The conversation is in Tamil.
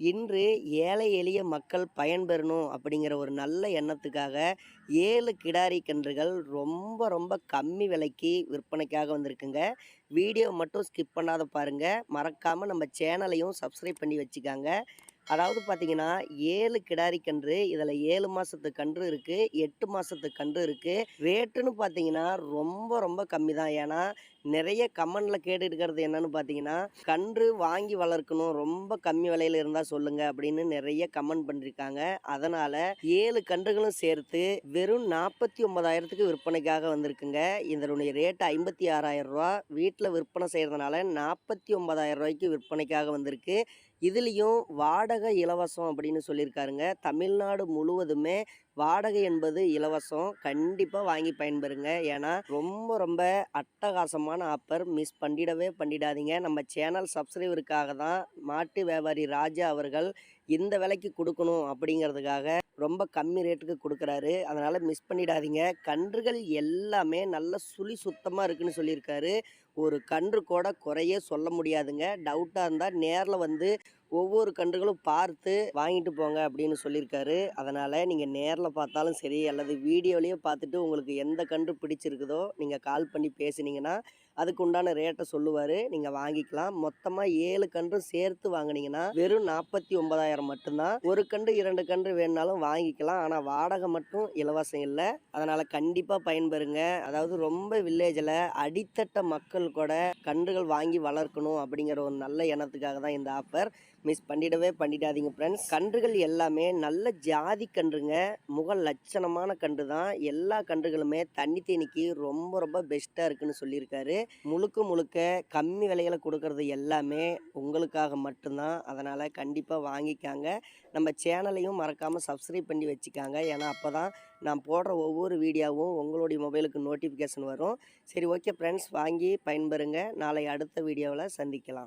இன்று ஏழை எளிய மக்கள் பயன்பெறணும் அப்படிங்கிற ஒரு நல்ல எண்ணத்துக்காக ஏழு கிடாரி கன்றுகள் ரொம்ப ரொம்ப கம்மி விலைக்கு விற்பனைக்காக வந்திருக்குங்க. வீடியோ மட்டும் ஸ்கிப் பண்ணாத பாருங்கள் மறக்காமல் நம்ம சேனலையும் சப்ஸ்கிரைப் பண்ணி வச்சுக்காங்க. அதாவது பார்த்தீங்கன்னா ஏழு கிடாரி கன்று இதில் ஏழு மாதத்து கன்று இருக்குது எட்டு மாதத்து கன்று இருக்குது ரேட்டுன்னு பார்த்தீங்கன்னா ரொம்ப ரொம்ப கம்மி தான். ஏன்னா நிறைய கமெண்டில் கேட்டு இருக்கிறது என்னன்னு பார்த்தீங்கன்னா கன்று வாங்கி வளர்க்கணும் ரொம்ப கம்மி விலையில இருந்தால் சொல்லுங்க அப்படின்னு நிறைய கமெண்ட் பண்ணியிருக்காங்க அதனால் ஏழு கன்றுகளும் சேர்த்து வெறும் நாற்பத்தி ஒன்பதாயிரத்துக்கு விற்பனைக்காக வந்திருக்குங்க. இதனுடைய ரேட் ஐம்பத்தி ஆறாயிரம் ரூபா. வீட்டில் விற்பனை செய்கிறதுனால நாற்பத்தி ஒன்பதாயிரம் ரூபாய்க்கு விற்பனைக்காக வந்திருக்கு. இதுலேயும் வாடகை இலவசம் அப்படின்னு சொல்லியிருக்காருங்க. தமிழ்நாடு முழுவதுமே வாடகை என்பது இலவசம். கண்டிப்பாக வாங்கி பயன்பெறுங்க. ஏன்னா ரொம்ப ரொம்ப அட்டகாசமான ஆப்பர். மிஸ் பண்ணிடவே பண்ணிடாதீங்க. நம்ம சேனல் சப்ஸ்கிரைபருக்காக தான் மாட்டு வியாபாரி ராஜா அவர்கள் இந்த விலைக்கு கொடுக்கணும் அப்படிங்கிறதுக்காக ரொம்ப கம்மி ரேட்டுக்கு கொடுக்குறாரு. அதனால் மிஸ் பண்ணிடாதீங்க. கன்றுகள் எல்லாமே நல்ல சுழி சுத்தமாக இருக்குன்னு சொல்லியிருக்காரு. ஒரு கன்று கூட குறையே சொல்ல முடியாதுங்க. டவுட்டாக இருந்தால் நேரில் வந்து ஒவ்வொரு கன்றுகளும் பார்த்து வாங்கிட்டு போங்க அப்படின்னு சொல்லியிருக்காரு. அதனால் நீங்கள் நேரில் பார்த்தாலும் சரி அல்லது வீடியோலேயே பார்த்துட்டு உங்களுக்கு எந்த கன்று பிடிச்சிருக்குதோ நீங்கள் கால் பண்ணி பேசுனீங்கன்னா அதுக்கு உண்டான ரேட்டை சொல்லுவார். நீங்கள் வாங்கிக்கலாம். மொத்தமாக ஏழு கன்று சேர்த்து வாங்கினீங்கன்னா வெறும் நாற்பத்தி ஒன்பதாயிரம் மட்டும்தான். ஒரு கன்று இரண்டு கன்று வேணுனாலும் வாங்கிக்கலாம். ஆனால் வாடகை மட்டும் இலவசம் இல்லை. அதனால் கண்டிப்பாக பயன்பெறுங்க. அதாவது ரொம்ப வில்லேஜில் அடித்தட்ட மக்கள் கூட கன்றுகள் வாங்கி வளர்க்கணும் அப்படிங்கிற ஒரு நல்ல எண்ணத்துக்காக தான் இந்த ஆஃபர் மிஸ் பண்ணிடவே பண்ணிடாதீங்க ஃப்ரெண்ட்ஸ் கன்றுகள் எல்லாமே நல்ல ஜாதி கன்றுங்க. முக லட்சணமான கன்று தான் எல்லா கன்றுகளுமே தண்ணி தேனிக்கு ரொம்ப ரொம்ப பெஸ்ட்டாக இருக்குன்னு சொல்லியிருக்காரு. முழுக்க முழுக்க கம்மி விலையில் கொடுக்கறது எல்லாமே உங்களுக்காக மட்டும்தான். அதனால் கண்டிப்பாக வாங்கிக்காங்க. நம்ம சேனலையும் மறக்காமல் சப்ஸ்கிரைப் பண்ணி வச்சுக்காங்க. ஏன்னா அப்போ தான் நான் போடுற ஒவ்வொரு வீடியோவும் உங்களுடைய மொபைலுக்கு நோட்டிஃபிகேஷன் வரும். சரி ஓகே ஃப்ரெண்ட்ஸ் வாங்கி பயன்பெறுங்க. நாளை அடுத்த வீடியோவில் சந்திக்கலாம்.